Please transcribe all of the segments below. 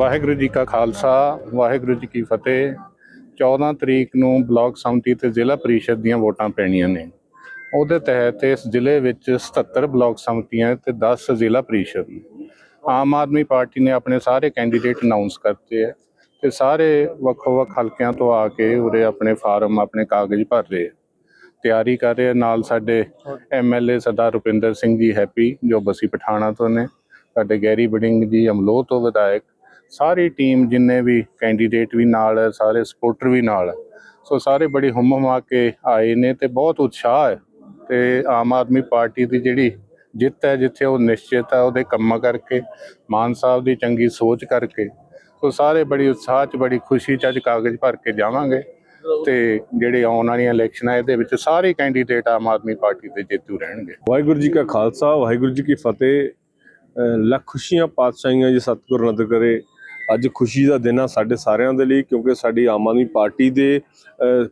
ਵਾਹਿਗੁਰੂ ਜੀ ਕਾ ਖਾਲਸਾ, ਵਾਹਿਗੁਰੂ ਜੀ ਕੀ ਫਤਿਹ। 14 ਤਰੀਕ ਨੂੰ ਬਲਾਕ ਸੰਮਤੀ ਤੇ ਜ਼ਿਲ੍ਹਾ ਪਰਿਸ਼ਦ ਦੀਆਂ ਵੋਟਾਂ ਪੈਣੀਆਂ ਨੇ। ਉਹਦੇ ਤਹਿਤ ਇਸ ਜ਼ਿਲ੍ਹੇ ਵਿੱਚ 77 ਬਲਾਕ ਸੰਮਤੀਆਂ ਤੇ 10 ਜ਼ਿਲ੍ਹਾ ਪਰਿਸ਼ਦ ਆਮ ਆਦਮੀ ਪਾਰਟੀ ਨੇ ਆਪਣੇ ਸਾਰੇ ਕੈਂਡੀਡੇਟ ਅਨਾਉਂਸ ਕਰਤੇ ਹੈ ਤੇ ਸਾਰੇ ਵੱਖੋ ਵੱਖ ਹਲਕਿਆਂ ਤੋਂ ਆ ਕੇ ਉਰੇ ਆਪਣੇ ਫਾਰਮ, ਆਪਣੇ ਕਾਗਜ਼ ਭਰ ਰਹੇ ਆ। ਤਿਆਰੀ ਕਰ ਰਹੇ ਨਾਲ ਸਾਡੇ ਐਮਐਲਏ ਸਰਦਾਰ ਰੁਪਿੰਦਰ ਸਿੰਘ ਜੀ ਹੈਪੀ, ਜੋ ਬਸੀ ਪਠਾਣਾ ਤੋਂ ਨੇ, ਸਾਡੇ ਗੈਰੀ ਬਡਿੰਗ ਜੀ ਅਮਲੋਹ ਤੋਂ ਵਿਧਾਇਕ ਸਾਰੀ ਟੀਮ ਜਿੰਨੇ ਵੀ ਕੈਂਡੀਡੇਟ ਵੀ ਨਾਲ ਸਾਰੇ ਸਪੋਰਟਰ ਵੀ ਨਾਲ ਹੈ। ਸੋ ਸਾਰੇ ਬੜੀ ਹੁੰਮ ਹੁਮਾ ਕੇ ਆਏ ਨੇ ਤੇ ਬਹੁਤ ਉਤਸ਼ਾਹ ਹੈ ਤੇ ਆਮ ਆਦਮੀ ਪਾਰਟੀ ਦੀ ਜਿਹੜੀ ਜਿੱਤ ਹੈ, ਜਿੱਥੇ ਉਹ ਨਿਸ਼ਚਿਤ ਹੈ, ਉਹਦੇ ਕੰਮਾਂ ਕਰਕੇ, ਮਾਨ ਸਾਹਿਬ ਦੀ ਚੰਗੀ ਸੋਚ ਕਰਕੇ, ਸੋ ਸਾਰੇ ਬੜੀ ਉਤਸ਼ਾਹ 'ਚ, ਬੜੀ ਖੁਸ਼ੀ 'ਚ ਅੱਜ ਕਾਗਜ਼ ਭਰ ਕੇ ਜਾਵਾਂਗੇ ਤੇ ਜਿਹੜੇ ਆਉਣ ਵਾਲੀਆਂ ਇਲੈਕਸ਼ਨਾਂ ਇਹਦੇ ਵਿੱਚ ਸਾਰੇ ਕੈਂਡੀਡੇਟ ਆਮ ਆਦਮੀ ਪਾਰਟੀ ਦੇ ਜੇਤੂ ਰਹਿਣਗੇ। ਵਾਹਿਗੁਰੂ ਜੀ ਕਾ ਖਾਲਸਾ, ਵਾਹਿਗੁਰੂ ਜੀ ਕੀ ਫਤਿਹ। ਲੱਖ ਖੁਸ਼ੀਆਂ, ਪਾਤਸ਼ਾਹੀਆਂ ਜੀ ਸਤਿਗੁਰ ਨਦਰ ਕਰੇ। ਅੱਜ ਖੁਸ਼ੀ ਦਾ ਦਿਨ ਆ ਸਾਡੇ ਸਾਰਿਆਂ ਦੇ ਲਈ, ਕਿਉਂਕਿ ਸਾਡੀ ਆਮ ਆਦਮੀ ਪਾਰਟੀ ਦੇ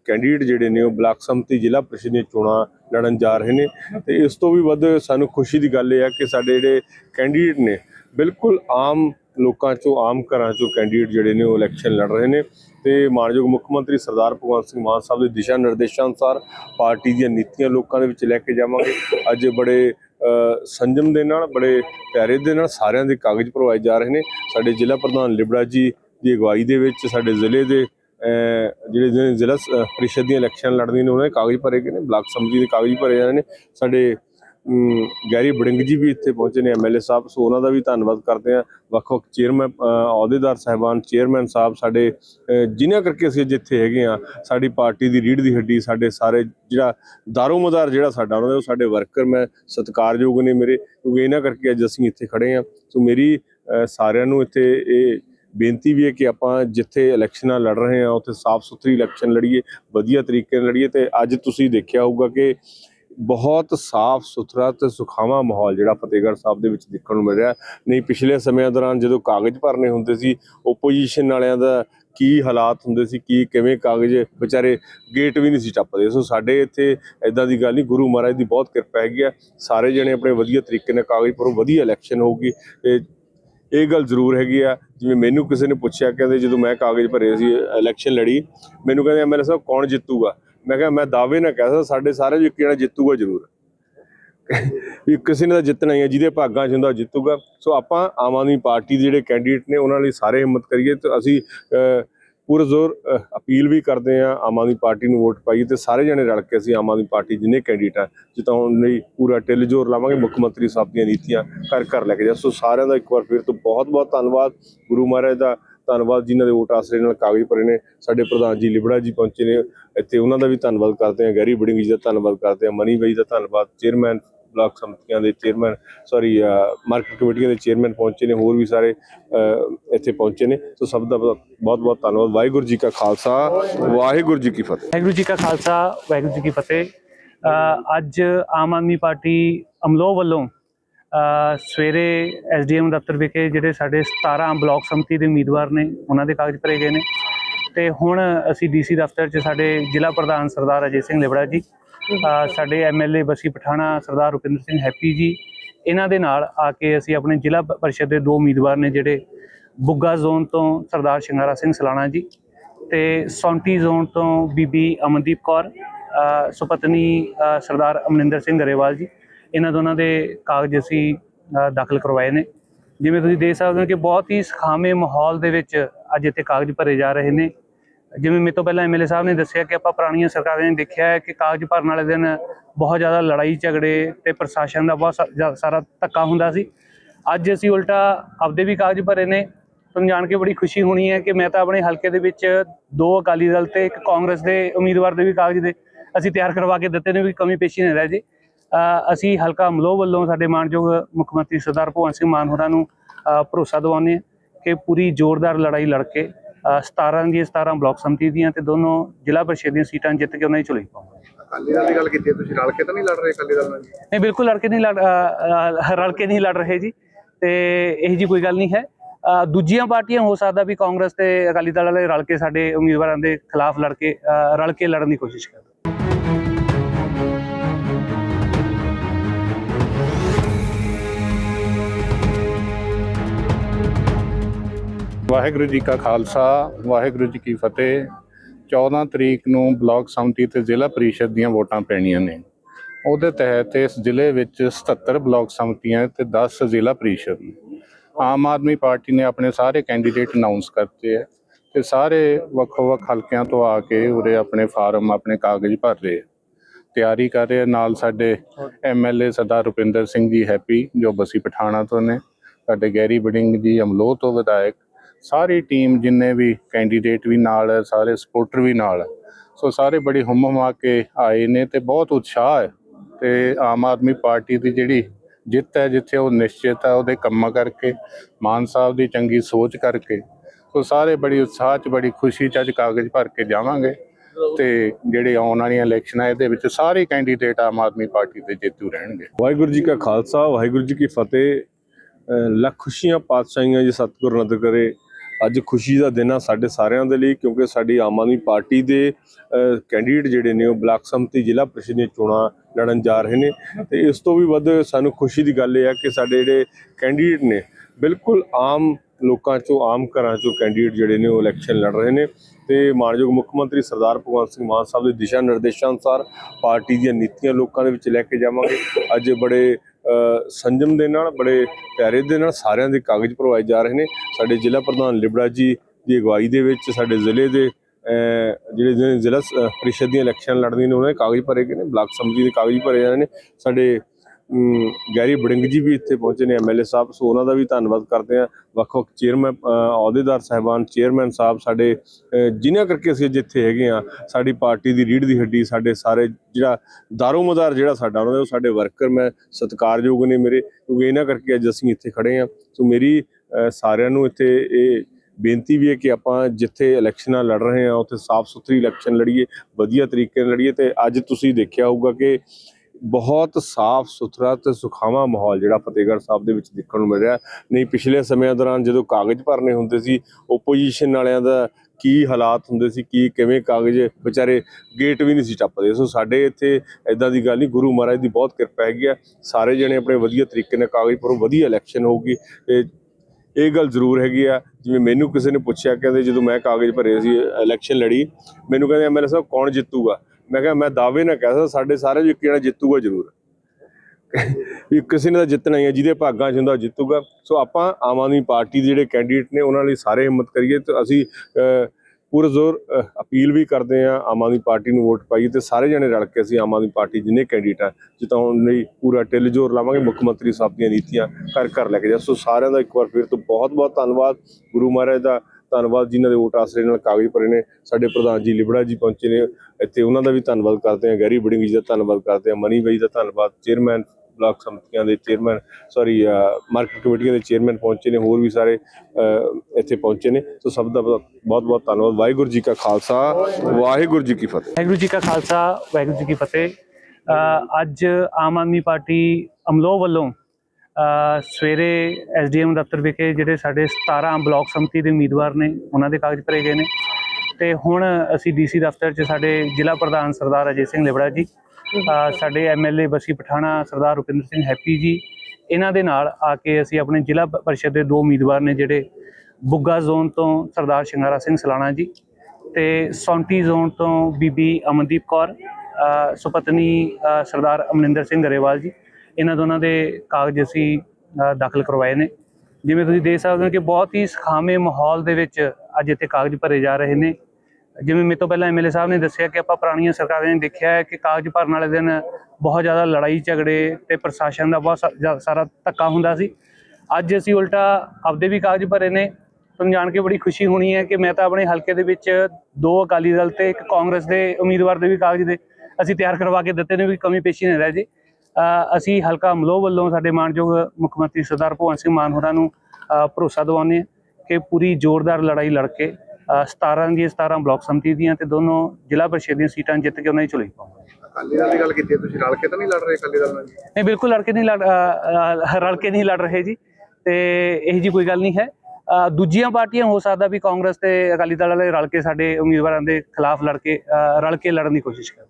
ਕੈਂਡੀਡੇਟ ਜਿਹੜੇ ਨੇ ਉਹ ਬਲਾਕ ਸੰਮਤੀ ਜ਼ਿਲ੍ਹਾ ਪ੍ਰੀਸ਼ਦ ਦੀਆਂ ਚੋਣਾਂ ਲੜਨ ਜਾ ਰਹੇ ਨੇ। ਤੇ ਇਸ ਤੋਂ ਵੀ ਵੱਧ ਸਾਨੂੰ ਖੁਸ਼ੀ ਦੀ ਗੱਲ ਇਹ ਆ ਕਿ ਸਾਡੇ ਜਿਹੜੇ ਕੈਂਡੀਡੇਟ ਨੇ, ਬਿਲਕੁਲ ਆਮ ਲੋਕਾਂ ਚੋਂ, ਆਮ ਘਰਾਂ ਚੋਂ ਕੈਂਡੀਡੇਟ ਜਿਹੜੇ ਨੇ ਉਹ ਇਲੈਕਸ਼ਨ ਲੜ ਰਹੇ ਨੇ। ਤੇ ਮਾਨਯੋਗ ਮੁੱਖ ਮੰਤਰੀ ਸਰਦਾਰ ਭਗਵੰਤ ਸਿੰਘ ਮਾਨ ਸਾਹਿਬ ਦੇ ਦਿਸ਼ਾ ਨਿਰਦੇਸ਼ਾਂ ਅਨੁਸਾਰ ਪਾਰਟੀ ਦੀਆਂ ਨੀਤੀਆਂ ਲੋਕਾਂ ਦੇ ਵਿੱਚ ਲੈ ਕੇ ਜਾਵਾਂਗੇ। ਅੱਜ ਬੜੇ ਸੰਜਮ ਦੇ ਨਾਲ ਬੜੇ ਪਿਆਰੇ ਦੇ ਨਾਲ ਸਾਰਿਆਂ ਦੇ ਕਾਗਜ਼ ਭਰਵਾਏ ਜਾ ਰਹੇ ਨੇ। ਸਾਡੇ ਜ਼ਿਲ੍ਹਾ ਪ੍ਰਧਾਨ ਲਿਬੜਾ ਜੀ ਦੀ ਅਗਵਾਈ ਦੇ ਵਿੱਚ ਸਾਡੇ ਜ਼ਿਲ੍ਹੇ ਦੇ ਜਿਹੜੇ ਜ਼ਿਲ੍ਹਾ ਸ- ਅ, ਪ੍ਰੀਸ਼ਦ ਦੀਆਂ ਇਲੈਕਸ਼ਨ ਲੜਦੀਆਂ ਨੇ ਉਹਨਾਂ ਦੇ ਕਾਗਜ਼ ਭਰੇ ਗਏ ਨੇ ਬਲਾਕ ਸਮਿਤੀ ਦੇ ਕਾਗਜ਼ ਭਰੇ ਜਾ ਰਹੇ ਨੇ। ਸਾਡੇ ਗੈਰੀ ਬੜਿੰਗ ਜੀ ਵੀ ਇੱਥੇ ਪਹੁੰਚੇ ਨੇ ਐਮਐਲਏ ਸਾਹਿਬ। ਸੋ ਉਹਨਾਂ ਦਾ ਵੀ ਧੰਨਵਾਦ ਕਰਦੇ ਆ ਵੱਖ ਵੱਖ ਚੇਅਰਮੈਨ ਅਹੁਦੇਦਾਰ ਸਾਹਿਬਾਨ ਚੇਅਰਮੈਨ ਸਾਹਿਬ ਸਾਡੇ ਅ, ਜਿਨ੍ਹਾਂ ਕਰਕੇ ਅਸੀਂ ਅੱਜ ਇੱਥੇ ਹੈਗੇ ਆ ਸਾਡੀ ਪਾਰਟੀ ਦੀ ਰੀੜ ਦੀ ਹੱਡੀ ਸਾਡੇ ਸਾਰੇ ਜਿਹੜਾ ਦਾਰੋਮਦਾਰ ਜਿਹੜਾ ਸਾਡਾ ਉਹਨਾਂ ਦੇ ਉਹ ਸਾਡੇ ਵਰਕਰ ਮੈਂ ਸਤਿਕਾਰਯੋਗ ਨੇ ਮੇਰੇ ਕਿਉਂਕਿ ਇਹਨਾਂ ਕਰਕੇ ਅੱਜ ਅਸੀਂ ਇੱਥੇ ਖੜੇ ਆ ਸੋ ਮੇਰੀ ਸਾਰਿਆਂ ਨੂੰ ਇੱਥੇ ਇਹ ਬੇਨਤੀ ਵੀ ਹੈ ਕਿ ਆਪਾਂ ਜਿੱਥੇ ਇਲੈਕਸ਼ਨਾਂ ਲੜ ਰਹੇ ਆ ਉੱਥੇ ਸਾਫ਼ ਸੁਥਰੀ ਇਲੈਕਸ਼ਨ ਲੜੀਏ ਵਧੀਆ ਤਰੀਕੇ ਨਾਲ ਲੜੀਏ। ਤੇ ਅੱਜ ਤੁਸੀਂ ਦੇਖਿਆ ਹੋਊਗਾ ਕਿ ਬਹੁਤ ਸਾਫ਼ ਸੁਥਰਾ ਤੇ ਸੁਖਾਵਾਂ ਮਾਹੌਲ ਜਿਹੜਾ ਫਤਿਹਗੜ੍ਹ ਸਾਹਿਬ ਦੇ ਵਿੱਚ ਦੇਖਣ ਨੂੰ ਮਿਲ ਰਿਹਾ। ਨਹੀਂ, ਪਿਛਲੇ ਸਮਿਆਂ ਦੌਰਾਨ ਜਦੋਂ ਕਾਗਜ਼ ਭਰਨੇ ਹੁੰਦੇ ਸੀ ਓਪੋਜੀਸ਼ਨ ਵਾਲਿਆਂ ਦਾ ਕੀ ਹਾਲਾਤ ਹੁੰਦੇ ਸੀ, ਕੀ, ਕਿਵੇਂ ਕਾਗਜ਼ ਵਿਚਾਰੇ ਗੇਟ ਵੀ ਨਹੀਂ ਸੀ ਟੱਪਦੇ। ਸੋ ਸਾਡੇ ਇੱਥੇ ਐਦਾਂ ਦੀ ਗੱਲ ਨਹੀਂ, ਗੁਰੂ ਮਹਾਰਾਜ ਦੀ ਬਹੁਤ ਕਿਰਪਾ ਹੈਗੀ ਆ। ਸਾਰੇ ਜਣੇ ਆਪਣੇ ਵਧੀਆ ਤਰੀਕੇ ਨਾਲ ਕਾਗਜ਼ ਭਰੋ, ਵਧੀਆ ਇਲੈਕਸ਼ਨ ਹੋਊਗੀ। ਤੇ ਇਹ ਗੱਲ ਜ਼ਰੂਰ ਹੈਗੀ ਆ, ਜਿਵੇਂ ਮੈਨੂੰ ਕਿਸੇ ਨੇ ਪੁੱਛਿਆ, ਕਹਿੰਦੇ ਜਦੋਂ ਮੈਂ ਕਾਗਜ਼ ਭਰੇ ਸੀ ਇਲੈਕਸ਼ਨ ਲੜੀ, ਮੈਨੂੰ ਕਹਿੰਦੇ ਐਮਐਲਏ ਸਾਹਿਬ ਕੌਣ ਜਿੱਤੂਗਾ? ਮੈਂ ਕਿਹਾ ਮੈਂ ਦਾਅਵੇ ਨਾ ਕਹਿ ਸਕਦਾ ਸਾਡੇ ਸਾਰੇ ਇੱਕ ਕਿਹੜਾ ਜਿੱਤੂਗਾ ਜ਼ਰੂਰ। ਵੀ ਕਿਸੇ ਨੇ ਤਾਂ ਜਿੱਤਣਾ ਹੀ ਹੈ ਜਿਹਦੇ ਭਾਗਾਂ 'ਚ ਹੁੰਦਾ ਜਿੱਤੂਗਾ। ਸੋ ਆਪਾਂ ਆਮ ਆਦਮੀ ਪਾਰਟੀ ਦੇ ਜਿਹੜੇ ਕੈਂਡੀਡੇਟ ਨੇ ਉਹਨਾਂ ਲਈ ਸਾਰੇ ਹਿੰਮਤ ਕਰੀਏ ਤੇ ਅਸੀਂ ਅਹ, ਜ਼ੋਰ ਅਪੀਲ ਵੀ ਕਰਦੇ ਆ ਆਮ ਆਦਮੀ ਪਾਰਟੀ ਨੂੰ ਵੋਟ ਪਾਈਏ ਤੇ ਸਾਰੇ ਜਣੇ ਰਲ ਕੇ ਅਸੀਂ ਆਮ ਆਦਮੀ ਪਾਰਟੀ ਜਿੰਨੇ ਕੈਂਡੀਡੇਟ ਆ ਜਿਤਾਉਣ ਲਈ ਪੂਰਾ ਟਿੱਲ ਜ਼ੋਰ ਲਾਵਾਂਗੇ ਮੁੱਖ ਮੰਤਰੀ ਸਾਹਿਬ ਦੀਆਂ ਨੀਤੀਆਂ ਘਰ ਘਰ ਲੈ ਕੇ ਜਾ ਸੋ ਸਾਰਿਆਂ ਦਾ ਇੱਕ ਵਾਰ ਫਿਰ ਤੋਂ ਬਹੁਤ ਬਹੁਤ ਧੰਨਵਾਦ। ਗੁਰੂ ਮਹਾਰਾਜ ਦਾ ਧੰਨਵਾਦ ਜਿਨ੍ਹਾਂ ਦੇ ਵੋਟ ਆਸਰੇ ਨਾਲ ਕਾਗਜ਼ ਭਰੇ ਨੇ। ਸਾਡੇ ਪ੍ਰਧਾਨ ਜੀ ਲਿਬੜਾ ਜੀ ਪਹੁੰਚੇ ਨੇ। ਇੱਥੇ ਉਹਨਾਂ ਦਾ ਵੀ ਧੰਨਵਾਦ ਕਰਦੇ ਹਾਂ। ਗੈਰੀ ਬੜਿੰਗ ਜੀ ਦਾ ਧੰਨਵਾਦ ਕਰਦੇ ਹਾਂ। ਮਨੀ ਬਾਈ ਦਾ ਧੰਨਵਾਦ। ਚੇਅਰਮੈਨ ਬਲਾਕ ਸੰਮਤੀਆਂ ਦੇ ਚੇਅਰਮੈਨ ਸੌਰੀ ਮਾਰਕੀਟ ਕਮੇਟੀਆਂ ਦੇ ਚੇਅਰਮੈਨ ਪਹੁੰਚੇ ਨੇ। ਹੋਰ ਵੀ ਸਾਰੇ ਇੱਥੇ ਪਹੁੰਚੇ ਨੇ। ਸੋ ਸਭ ਦਾ ਬਹੁਤ ਬਹੁਤ ਧੰਨਵਾਦ। ਵਾਹਿਗੁਰੂ ਜੀ ਕਾ ਖਾਲਸਾ, ਵਾਹਿਗੁਰੂ ਜੀ ਕੀ ਫਤਿਹ। ਵਾਹਿਗੁਰੂ ਜੀ ਕਾ ਖਾਲਸਾ, ਵਾਹਿਗੁਰੂ ਜੀ ਕੀ ਫਤਿਹ। ਅੱਜ ਆਮ ਆਦਮੀ ਪਾਰਟੀ ਅਮਲੋ ਵੱਲੋਂ ਸਵੇਰੇ ਐਸਡੀਐਮ ਦਫ਼ਤਰ ਵਿਖੇ ਜਿਹੜੇ ਸਾਡੇ 17 ਬਲਾਕ ਸੰਮਤੀ ਦੇ ਉਮੀਦਵਾਰ ਨੇ ਉਹਨਾਂ ਦੇ ਕਾਗਜ਼ ਭਰੇ ਗਏ ਨੇ। ਤੇ ਹੁਣ ਅਸੀਂ ਡੀਸੀ ਦਫ਼ਤਰ 'ਚ ਸਾਡੇ ਜ਼ਿਲ੍ਹਾ ਪ੍ਰਧਾਨ ਸਰਦਾਰ ਅਜੇ ਸਿੰਘ ਲਿਬੜਾ ਜੀ ਅ, ਸਾਡੇ ਐਮਐਲਏ ਬਸੀ ਪਠਾਣਾ ਸਰਦਾਰ ਰੁਪਿੰਦਰ ਸਿੰਘ ਹੈਪੀ ਜੀ ਇਹਨਾਂ ਦੇ ਨਾਲ ਆ ਕੇ ਅਸੀਂ ਆਪਣੇ ਜ਼ਿਲ੍ਹਾ ਪਰਿਸ਼ਦ ਦੇ ਦੋ ਉਮੀਦਵਾਰ ਨੇ ਜਿਹੜੇ ਬੁੱਗਾ ਜ਼ੋਨ ਤੋਂ ਸਰਦਾਰ ਸ਼ਿੰਗਾਰਾ ਸਿੰਘ ਸਲਾਣਾ ਜੀ ਤੇ ਸੌਂਟੀ ਜ਼ੋਨ ਤੋਂ ਬੀਬੀ ਅਮਨਦੀਪ ਕੌਰ ਸੁਪਤਨੀ ਸਰਦਾਰ ਅਮਨਿੰਦਰ ਸਿੰਘ ਗਰੇਵਾਲ ਜੀ ਇਹਨਾਂ ਦੋਨਾਂ ਦੇ ਕਾਗਜ਼ ਅਸੀਂ ਦਾਖਲ ਕਰਵਾਏ ਨੇ। ਜਿਵੇਂ ਤੁਸੀਂ ਦੇਖ ਸਕਦੇ ਹੋ ਕਿ ਬਹੁਤ ਹੀ ਸਖਾਵੇਂ ਮਾਹੌਲ ਦੇ ਵਿੱਚ ਅੱਜ ਇੱਥੇ ਕਾਗਜ਼ ਭਰੇ ਜਾ ਰਹੇ ਨੇ। ਜਿਵੇਂ ਮੇਰੇ ਤੋਂ ਪਹਿਲਾਂ ਐਮਐਲਏ ਸਾਹਿਬ ਨੇ ਦੱਸਿਆ ਕਿ ਆਪਾਂ ਪੁਰਾਣੀਆਂ ਸਰਕਾਰਾਂ ਨੇ ਦੇਖਿਆ ਹੈ ਕਿ ਕਾਗਜ਼ ਭਰਨ ਵਾਲੇ ਦਿਨ ਬਹੁਤ ਜ਼ਿਆਦਾ ਲੜਾਈ ਝਗੜੇ ਤੇ ਪ੍ਰਸ਼ਾਸਨ ਦਾ ਬਹੁਤ ਸਾ- ਜ਼ਿਆ- ਸਾਰਾ ਧੱਕਾ ਹੁੰਦਾ ਸੀ। ਅੱਜ ਅਸੀਂ ਉਲਟਾ ਆਪਦੇ ਵੀ ਕਾਗਜ਼ ਭਰੇ ਨੇ। ਤੁਹਾਨੂੰ ਜਾਣ ਕੇ ਬੜੀ ਖੁਸ਼ੀ ਹੋਣੀ ਹੈ ਕਿ ਮੈਂ ਤਾਂ ਆਪਣੇ ਹਲਕੇ ਦੇ ਵਿੱਚ ਦੋ ਅਕਾਲੀ ਦਲ ਤੇ ਇੱਕ ਕਾਂਗਰਸ ਦੇ ਉਮੀਦਵਾਰ ਦੇ ਵੀ ਕਾਗਜ਼ ਦੇ ਅਸੀਂ ਤਿਆਰ ਕਰਵਾ ਕੇ ਦਿੱਤੇ ਨੇ, ਵੀ ਕਮੀ ਪੇਸ਼ੀ ਨਾ ਰਹਿ ਜੇ। ਅਸੀਂ ਹਲਕਾ ਅਮਲੋਹ ਵੱਲੋਂ ਸਾਡੇ ਮਾਨਯੋਗ ਮੁੱਖ ਮੰਤਰੀ ਸਰਦਾਰ ਭਗਵੰਤ ਸਿੰਘ ਮਾਨ ਹੋਰਾਂ ਨੂੰ ਭਰੋਸਾ ਦਿਵਾਉਂਦੇ ਹਾਂ ਕਿ ਪੂਰੀ ਜ਼ੋਰਦਾਰ ਲੜਾਈ ਲੜ ਕੇ ਅ, 17 ਦੀਆਂ 17 ਬਲਾਕ ਸੰਮਤੀ ਦੀਆਂ ਤੇ ਦੋਨੋਂ ਜ਼ਿਲ੍ਹਾ ਪਰਿਸ਼ਦ ਦੀਆਂ ਸੀਟਾਂ ਜਿੱਤ ਕੇ ਉਹਨਾਂ ਦੀ ਝੋਲੀ ਪਾਵਾਂਗੇ ਅਕਾਲੀ ਦਲ ਦੀ ਗੱਲ ਕੀਤੀ ਤੁਸੀਂ ਰਲ ਕੇ ਤਾਂ ਨਹੀਂ ਲੜ ਰਹੇ ਅਕਾਲੀ ਦਲ ਨਾਲ ਨਹੀਂ ਬਿਲਕੁਲ ਲੜ ਕੇ ਨਹੀਂ ਲੜ ਰਲ ਕੇ ਨਹੀਂ ਲੜ ਰਹੇ ਜੀ ਤੇ ਇਹ ਜੀ ਕੋਈ ਗੱਲ ਨਹੀਂ ਹੈ। ਦੂਜੀਆਂ ਪਾਰਟੀਆਂ ਹੋ ਸਕਦਾ ਵੀ ਕਾਂਗਰਸ ਤੇ ਅਕਾਲੀ ਦਲ ਵਾਲੇ ਰਲ ਕੇ ਸਾਡੇ ਉਮੀਦਵਾਰਾਂ ਦੇ ਖਿਲਾਫ ਲੜ ਕੇ ਰਲ ਕੇ ਲੜਨ ਦੀ ਕੋਸ਼ਿਸ਼ ਕਰਨ ਵਾਹਿਗੁਰੂ ਜੀ ਕਾ ਖਾਲਸਾ, ਵਾਹਿਗੁਰੂ ਜੀ ਕੀ ਫਤਿਹ। 14 ਤਰੀਕ ਨੂੰ ਬਲਾਕ ਸੰਮਤੀ ਤੇ ਜ਼ਿਲ੍ਹਾ ਪਰਿਸ਼ਦ ਦੀਆਂ ਵੋਟਾਂ ਪੈਣੀਆਂ ਨੇ। ਉਹਦੇ ਤਹਿਤ ਇਸ ਜ਼ਿਲ੍ਹੇ ਵਿੱਚ 77 ਬਲਾਕ ਸੰਮਤੀਆਂ ਤੇ 10 ਜ਼ਿਲ੍ਹਾ ਪਰਿਸ਼ਦ ਆਮ ਆਦਮੀ ਪਾਰਟੀ ਨੇ ਆਪਣੇ ਸਾਰੇ ਕੈਂਡੀਡੇਟ ਅਨਾਉਂਸ ਕਰਤੇ ਹੈ ਤੇ ਸਾਰੇ ਵੱਖੋ-ਵੱਖ ਹਲਕਿਆਂ ਤੋਂ ਆ ਕੇ ਉਰੇ ਆਪਣੇ ਫਾਰਮ, ਆਪਣੇ ਕਾਗਜ਼ ਭਰ ਰਹੇ ਆ। ਤਿਆਰੀ ਕਰ ਰਹੇ ਨਾਲ ਸਾਡੇ ਐਮਐਲਏ ਸਰਦਾਰ ਰੁਪਿੰਦਰ ਸਿੰਘ ਜੀ ਹੈਪੀ, ਜੋ ਬਸੀ ਪਠਾਣਾ ਤੋਂ ਨੇ, ਸਾਡੇ ਗੈਰੀ ਬਡਿੰਗ ਜੀ ਅਮਲੋਹ ਤੋਂ ਵਿਧਾਇਕ ਸਾਰੀ ਟੀਮ ਜਿੰਨੇ ਵੀ ਕੈਂਡੀਡੇਟ ਵੀ ਨਾਲ, ਸਾਰੇ ਸਪੋਰਟਰ ਵੀ ਨਾਲ, ਸੋ ਸਾਰੇ ਬੜੀ ਹੁੰਮ ਹੁਮਾ ਕੇ ਆਏ ਨੇ ਤੇ ਬਹੁਤ ਉਤਸ਼ਾਹ ਹੈ ਤੇ ਆਮ ਆਦਮੀ ਪਾਰਟੀ ਦੀ ਜਿਹੜੀ ਜਿੱਤ ਹੈ, ਜਿੱਥੇ ਉਹ ਨਿਸ਼ਚਿਤ ਹੈ, ਉਹਦੇ ਕੰਮਾਂ ਕਰਕੇ, ਮਾਨ ਸਾਹਿਬ ਦੀ ਚੰਗੀ ਸੋਚ ਕਰਕੇ, ਸੋ ਸਾਰੇ ਬੜੀ ਉਤਸ਼ਾਹ 'ਚ, ਬੜੀ ਖੁਸ਼ੀ 'ਚ ਅੱਜ ਕਾਗਜ਼ ਭਰ ਕੇ ਜਾਵਾਂਗੇ ਤੇ ਜਿਹੜੇ ਆਉਣ ਵਾਲੀਆਂ ਇਲੈਕਸ਼ਨਾਂ ਇਹਦੇ ਵਿੱਚ ਸਾਰੇ ਕੈਂਡੀਡੇਟ ਆਮ ਆਦਮੀ ਪਾਰਟੀ ਦੇ ਜੇਤੂ ਰਹਿਣਗੇ। ਵਾਹਿਗੁਰੂ ਜੀ ਕਾ ਖਾਲਸਾ, ਵਾਹਿਗੁਰੂ ਜੀ ਕੀ ਫਤਿਹ। ਲੱਖ ਖੁਸ਼ੀਆਂ, ਪਾਤਸ਼ਾਹੀਆਂ ਜੀ ਸਤਿਗੁਰ ਨਦਰ ਕਰੇ। ਅੱਜ ਖੁਸ਼ੀ ਦਾ ਦਿਨ ਆ ਸਾਡੇ ਸਾਰਿਆਂ ਦੇ ਲਈ, ਕਿਉਂਕਿ ਸਾਡੀ ਆਮ ਆਦਮੀ ਪਾਰਟੀ ਦੇ ਕੈਂਡੀਡੇਟ ਜਿਹੜੇ ਨੇ ਉਹ ਬਲਾਕ ਸੰਮਤੀ ਜ਼ਿਲ੍ਹਾ ਪ੍ਰੀਸ਼ਦ ਦੀਆਂ ਚੋਣਾਂ ਲੜਨ ਜਾ ਰਹੇ ਨੇ। ਤੇ ਇਸ ਤੋਂ ਵੀ ਵੱਧ ਸਾਨੂੰ ਖੁਸ਼ੀ ਦੀ ਗੱਲ ਇਹ ਆ ਕਿ ਸਾਡੇ ਜਿਹੜੇ ਕੈਂਡੀਡੇਟ ਨੇ, ਬਿਲਕੁਲ ਆਮ ਲੋਕਾਂ ਚੋਂ, ਆਮ ਘਰਾਂ ਚੋਂ ਕੈਂਡੀਡੇਟ ਜਿਹੜੇ ਨੇ ਉਹ ਇਲੈਕਸ਼ਨ ਲੜ ਰਹੇ ਨੇ। ਤੇ ਮਾਨਯੋਗ ਮੁੱਖ ਮੰਤਰੀ ਸਰਦਾਰ ਭਗਵੰਤ ਸਿੰਘ ਮਾਨ ਸਾਹਿਬ ਦੇ ਦਿਸ਼ਾ ਨਿਰਦੇਸ਼ਾਂ ਅਨੁਸਾਰ ਪਾਰਟੀ ਦੀਆਂ ਨੀਤੀਆਂ ਲੋਕਾਂ ਦੇ ਵਿੱਚ ਲੈ ਕੇ ਜਾਵਾਂਗੇ। ਅੱਜ ਬੜੇ ਸੰਜਮ ਦੇ ਨਾਲ ਬੜੇ ਪਿਆਰੇ ਦੇ ਨਾਲ ਸਾਰਿਆਂ ਦੇ ਕਾਗਜ਼ ਭਰਵਾਏ ਜਾ ਰਹੇ ਨੇ। ਸਾਡੇ ਜ਼ਿਲ੍ਹਾ ਪ੍ਰਧਾਨ ਲਿਬੜਾ ਜੀ ਦੀ ਅਗਵਾਈ ਦੇ ਵਿੱਚ ਸਾਡੇ ਜ਼ਿਲ੍ਹੇ ਦੇ ਜਿਹੜੇ ਜ਼ਿਲ੍ਹਾ ਸ- ਅ, ਪ੍ਰੀਸ਼ਦ ਦੀਆਂ ਇਲੈਕਸ਼ਨ ਲੜਦੀਆਂ ਨੇ ਉਹਨਾਂ ਦੇ ਕਾਗਜ਼ ਭਰੇ ਗਏ ਨੇ ਬਲਾਕ ਸਮਿਤੀ ਦੇ ਕਾਗਜ਼ ਭਰੇ ਜਾ ਰਹੇ ਨੇ। ਸਾਡੇ ਗੈਰੀ ਬੜਿੰਗ ਜੀ ਵੀ ਇੱਥੇ ਪਹੁੰਚੇ ਨੇ ਐਮਐਲਏ ਸਾਹਿਬ ਸੋ ਉਹਨਾਂ ਦਾ ਵੀ ਧੰਨਵਾਦ ਕਰਦੇ ਆ ਵੱਖ ਵੱਖ ਚੇਅਰਮੈਨ ਅਹੁਦੇਦਾਰ ਸਾਹਿਬਾਨ ਚੇਅਰਮੈਨ ਸਾਹਿਬ ਸਾਡੇ ਅ, ਜਿਨ੍ਹਾਂ ਕਰਕੇ ਅਸੀਂ ਜਿੱਥੇ ਹੈਗੇ ਆ ਸਾਡੀ ਪਾਰਟੀ ਦੀ ਰੀੜ ਦੀ ਹੱਡੀ ਸਾਡੇ ਸਾਰੇ ਜਿਹੜਾ ਦਾਰੋਮਦਾਰ ਜਿਹੜਾ ਸਾਡਾ ਉਹਨਾਂ ਦੇ ਉਹ ਸਾਡੇ ਵਰਕਰ ਮੈਂ ਸਤਿਕਾਰਯੋਗ ਨੇ ਮੇਰੇ ਕਿਉਂਕਿ ਇਹਨਾਂ ਕਰਕੇ ਅੱਜ ਅਸੀਂ ਇੱਥੇ ਖੜੇ ਆ ਸੋ ਮੇਰੀ ਸਾਰਿਆਂ ਨੂੰ ਇੱਥੇ ਇਹ ਬੇਨਤੀ ਵੀ ਹੈ ਕਿ ਆਪਾਂ ਜਿੱਥੇ ਇਲੈਕਸ਼ਨਾਂ ਲੜ ਰਹੇ ਆ ਉੱਥੇ ਸਾਫ਼ ਸੁਥਰੀ ਇਲੈਕਸ਼ਨ ਲੜੀਏ ਵਧੀਆ ਤਰੀਕੇ ਨਾਲ ਲੜੀਏ ਤੇ ਅੱਜ ਤੁਸੀਂ ਦੇਖਿਆ ਹੋਊਗਾ ਕਿ ਬਹੁਤ ਸਾਫ਼ ਸੁਥਰਾ ਤੇ ਸੁਖਾਵਾਂ ਮਾਹੌਲ ਜਿਹੜਾ ਫਤਿਹਗੜ੍ਹ ਸਾਹਿਬ ਦੇ ਵਿੱਚ ਦੇਖਣ ਨੂੰ ਮਿਲ ਰਿਹਾ ਨਹੀਂ, ਪਿਛਲੇ ਸਮਿਆਂ ਦੌਰਾਨ ਜਦੋਂ ਕਾਗਜ਼ ਭਰਨੇ ਹੁੰਦੇ ਸੀ ਓਪੋਜੀਸ਼ਨ ਵਾਲਿਆਂ ਦਾ ਕੀ ਹਾਲਾਤ ਹੁੰਦੇ ਸੀ, ਕੀ, ਕਿਵੇਂ ਕਾਗਜ਼ ਵਿਚਾਰੇ ਗੇਟ ਵੀ ਨਹੀਂ ਸੀ ਟੱਪਦੇ। ਸੋ ਸਾਡੇ ਇੱਥੇ ਐਦਾਂ ਦੀ ਗੱਲ ਨਹੀਂ, ਗੁਰੂ ਮਹਾਰਾਜ ਦੀ ਬਹੁਤ ਕਿਰਪਾ ਹੈਗੀ ਆ ਸਾਰੇ ਜਣੇ ਆਪਣੇ ਵਧੀਆ ਤਰੀਕੇ ਨਾਲ ਕਾਗਜ਼ ਭਰੋ, ਵਧੀਆ ਇਲੈਕਸ਼ਨ ਹੋਊਗੀ। ਤੇ ਇਹ ਗੱਲ ਜ਼ਰੂਰ ਹੈਗੀ ਆ, ਜਿਵੇਂ ਮੈਨੂੰ ਕਿਸੇ ਨੇ ਪੁੱਛਿਆ, ਕਹਿੰਦੇ ਜਦੋਂ ਮੈਂ ਕਾਗਜ਼ ਭਰੇ ਸੀ ਇਲੈਕਸ਼ਨ ਲੜੀ, ਮੈਨੂੰ ਕਹਿੰਦੇ ਐਮਐਲਏ ਸਾਹਿਬ ਕੌਣ ਜਿੱਤੂਗਾ? ਮੈਂ ਕਿਹਾ ਮੈਂ ਦਾਅਵੇ ਨਾ ਕਹਿ ਸਕਦਾ ਸਾਡੇ ਸਾਰੇ ਜੋ ਇੱਕ ਜਣਾ ਜਿੱਤੂਗਾ ਜ਼ਰੂਰ। ਵੀ ਕਿਸੇ ਨੇ ਤਾਂ ਜਿੱਤਣਾ ਹੀ ਹੈ ਜਿਹਦੇ ਭਾਗਾਂ 'ਚ ਹੁੰਦਾ ਜਿੱਤੂਗਾ। ਸੋ ਆਪਾਂ ਆਮ ਆਦਮੀ ਪਾਰਟੀ ਦੇ ਜਿਹੜੇ ਕੈਂਡੀਡੇਟ ਨੇ ਉਹਨਾਂ ਲਈ ਸਾਰੇ ਹਿੰਮਤ ਕਰੀਏ ਤੇ ਅਸੀਂ ਅਹ, ਪੂਰਾ ਜ਼ੋਰ ਅਪੀਲ ਵੀ ਕਰਦੇ ਆ ਆਮ ਆਦਮੀ ਪਾਰਟੀ ਨੂੰ ਵੋਟ ਪਾਈਏ ਤੇ ਸਾਰੇ ਜਣੇ ਰਲ ਕੇ ਅਸੀਂ ਆਮ ਆਦਮੀ ਪਾਰਟੀ ਜਿੰਨੇ ਕੈਂਡੀਡੇਟ ਆ ਜਿਤਾਉਣ ਲਈ ਪੂਰਾ ਟਿੱਲ ਜ਼ੋਰ ਲਾਵਾਂਗੇ ਮੁੱਖ ਮੰਤਰੀ ਸਾਹਿਬ ਦੀਆਂ ਨੀਤੀਆਂ ਘਰ ਘਰ ਲੈ ਕੇ ਜਾ ਸੋ ਸਾਰਿਆਂ ਦਾ ਇੱਕ ਵਾਰ ਫਿਰ ਤੋਂ ਬਹੁਤ ਬਹੁਤ ਧੰਨਵਾਦ। ਗੁਰੂ ਮਹਾਰਾਜ ਦਾ ਧੰਨਵਾਦ ਜਿਨ੍ਹਾਂ ਦੇ ਵੋਟ ਆਸਰੇ ਨਾਲ ਕਾਗਜ਼ ਭਰੇ ਨੇ। ਸਾਡੇ ਪ੍ਰਧਾਨ ਜੀ ਲਿਬੜਾ ਜੀ ਪਹੁੰਚੇ ਨੇ। ਇੱਥੇ ਉਹਨਾਂ ਦਾ ਵੀ ਧੰਨਵਾਦ ਕਰਦੇ ਹਾਂ। ਗੈਰੀ ਬੜਿੰਗ ਜੀ ਦਾ ਧੰਨਵਾਦ ਕਰਦੇ ਹਾਂ। ਮਨੀ ਬਾਈ ਦਾ ਧੰਨਵਾਦ। ਚੇਅਰਮੈਨ ਬਲਾਕ ਸੰਮਤੀਆਂ ਦੇ ਚੇਅਰਮੈਨ ਸੌਰੀ ਮਾਰਕੀਟ ਕਮੇਟੀਆਂ ਦੇ ਚੇਅਰਮੈਨ ਪਹੁੰਚੇ ਨੇ। ਹੋਰ ਵੀ ਸਾਰੇ ਇੱਥੇ ਪਹੁੰਚੇ ਨੇ। ਸੋ ਸਭ ਦਾ ਬਹੁਤ ਬਹੁਤ ਧੰਨਵਾਦ। ਵਾਹਿਗੁਰੂ ਜੀ ਕਾ ਖਾਲਸਾ, ਵਾਹਿਗੁਰੂ ਜੀ ਕੀ ਫਤਿਹ। ਵਾਹਿਗੁਰੂ ਜੀ ਕਾ ਖਾਲਸਾ, ਵਾਹਿਗੁਰੂ ਜੀ ਕੀ ਫਤਿਹ। ਅੱਜ ਆਮ ਆਦਮੀ ਪਾਰਟੀ ਅਮਲੋਹ ਵੱਲੋਂ ਸਵੇਰੇ ਐਸਡੀਐਮ ਦਫ਼ਤਰ ਵਿਖੇ ਜਿਹੜੇ ਸਾਡੇ 17 ਬਲਾਕ ਸੰਮਤੀ ਦੇ ਉਮੀਦਵਾਰ ਨੇ ਉਹਨਾਂ ਦੇ ਕਾਗਜ਼ ਭਰੇ ਗਏ ਨੇ। ਤੇ ਹੁਣ ਅਸੀਂ ਡੀਸੀ ਦਫ਼ਤਰ 'ਚ ਸਾਡੇ ਜ਼ਿਲ੍ਹਾ ਪ੍ਰਧਾਨ ਸਰਦਾਰ ਅਜੇ ਸਿੰਘ ਲਿਬੜਾ ਜੀ ਅ, ਸਾਡੇ ਐਮਐਲਏ ਬਸੀ ਪਠਾਣਾ ਸਰਦਾਰ ਰੁਪਿੰਦਰ ਸਿੰਘ ਹੈਪੀ ਜੀ ਇਹਨਾਂ ਦੇ ਨਾਲ ਆ ਕੇ ਅਸੀਂ ਆਪਣੇ ਜ਼ਿਲ੍ਹਾ ਪਰਿਸ਼ਦ ਦੇ ਦੋ ਉਮੀਦਵਾਰ ਨੇ ਜਿਹੜੇ ਬੁੱਗਾ ਜ਼ੋਨ ਤੋਂ ਸਰਦਾਰ ਸ਼ਿੰਗਾਰਾ ਸਿੰਘ ਸਲਾਣਾ ਜੀ ਤੇ ਸੌਂਟੀ ਜ਼ੋਨ ਤੋਂ ਬੀਬੀ ਅਮਨਦੀਪ ਕੌਰ ਸੁਪਤਨੀ ਸਰਦਾਰ ਅਮਰਿੰਦਰ ਸਿੰਘ ਗਰੇਵਾਲ ਜੀ ਇਹਨਾਂ ਦੋਨਾਂ ਦੇ ਕਾਗਜ਼ ਅਸੀਂ ਦਾਖਲ ਕਰਵਾਏ ਨੇ। ਜਿਵੇਂ ਤੁਸੀਂ ਦੇਖ ਸਕਦੇ ਹੋ ਕਿ ਬਹੁਤ ਹੀ ਸੁਖਾਵੇਂ ਮਾਹੌਲ ਦੇ ਵਿੱਚ ਅੱਜ ਇੱਥੇ ਕਾਗਜ਼ ਭਰੇ ਜਾ ਰਹੇ ਨੇ। ਜਿਵੇਂ ਮੇਰੇ ਤੋਂ ਪਹਿਲਾਂ ਐਮਐਲਏ ਸਾਹਿਬ ਨੇ ਦੱਸਿਆ ਕਿ ਆਪਾਂ ਪੁਰਾਣੀਆਂ ਸਰਕਾਰਾਂ ਨੇ ਦੇਖਿਆ ਹੈ ਕਿ ਕਾਗਜ਼ ਭਰਨ ਵਾਲੇ ਦਿਨ ਬਹੁਤ ਜ਼ਿਆਦਾ ਲੜਾਈ ਝਗੜੇ ਤੇ ਪ੍ਰਸ਼ਾਸਨ ਦਾ ਬਹੁਤ ਸਾਰਾ ਧੱਕਾ ਹੁੰਦਾ ਸੀ। ਅੱਜ ਅਸੀਂ ਉਲਟਾ ਆਪਦੇ ਵੀ ਕਾਗਜ਼ ਭਰੇ ਨੇ। ਤੁਹਾਨੂੰ ਜਾਣ ਕੇ ਬੜੀ ਖੁਸ਼ੀ ਹੋਣੀ ਹੈ ਕਿ ਮੈਂ ਤਾਂ ਆਪਣੇ ਹਲਕੇ ਦੇ ਵਿੱਚ ਦੋ ਅਕਾਲੀ ਦਲ ਤੇ ਇੱਕ ਕਾਂਗਰਸ ਦੇ ਉਮੀਦਵਾਰ ਦੇ ਵੀ ਕਾਗਜ਼ ਦੇ ਅਸੀਂ ਤਿਆਰ ਕਰਵਾ ਕੇ ਦਿੱਤੇ ਨੇ ਵੀ ਕਮੀ ਪੇਸ਼ੀ ਨਾ ਰਹਿ ਜੇ। ਅਸੀਂ ਹਲਕਾ ਅਮਲੋਹ ਵੱਲੋਂ ਸਾਡੇ ਮਾਨਯੋਗ ਮੁੱਖ ਮੰਤਰੀ ਸਰਦਾਰ ਭਗਵੰਤ ਸਿੰਘ ਮਾਨ ਹੋਰਾਂ ਨੂੰ ਭਰੋਸਾ ਦਿਵਾਉਂਦੇ ਕਿ ਪੂਰੀ ਜ਼ੋਰਦਾਰ ਲੜਾਈ ਲੜ ਕੇ ਅ, 17 ਦੀਆਂ 17 ਬਲਾਕ ਸੰਮਤੀ ਦੀਆਂ ਤੇ ਦੋਨੋਂ ਜ਼ਿਲ੍ਹਾ ਪਰਿਸ਼ਦ ਦੀਆਂ ਸੀਟਾਂ ਜਿੱਤ ਕੇ ਉਹਨਾਂ ਦੀ ਚੁਣੀ ਪਾਵਾਂਗੇ ਅਕਾਲੀ ਦਲ ਦੀ ਗੱਲ ਕੀਤੀ ਤੁਸੀਂ ਰਲ ਕੇ ਤਾਂ ਨਹੀਂ ਲੜ ਰਹੇ ਅਕਾਲੀ ਦਲ ਨਾਲ ਜੀ? ਨਹੀਂ ਬਿਲਕੁਲ ਲੜ ਕੇ ਨਹੀਂ ਲੜ ਰਲ ਕੇ ਨਹੀਂ ਲੜ ਰਹੇ ਜੀ। ਤੇ ਇਹ ਜੀ ਕੋਈ ਗੱਲ ਨਹੀਂ ਹੈ। ਦੂਜੀਆਂ ਪਾਰਟੀਆਂ ਹੋ ਸਕਦਾ ਵੀ ਕਾਂਗਰਸ ਤੇ ਅਕਾਲੀ ਦਲ ਵਾਲੇ ਰਲ ਕੇ ਸਾਡੇ ਉਮੀਦਵਾਰਾਂ ਦੇ ਖਿਲਾਫ ਲੜ ਕੇ ਰਲ ਕੇ ਲੜਨ ਦੀ ਕੋਸ਼ਿਸ਼ ਕਰਨ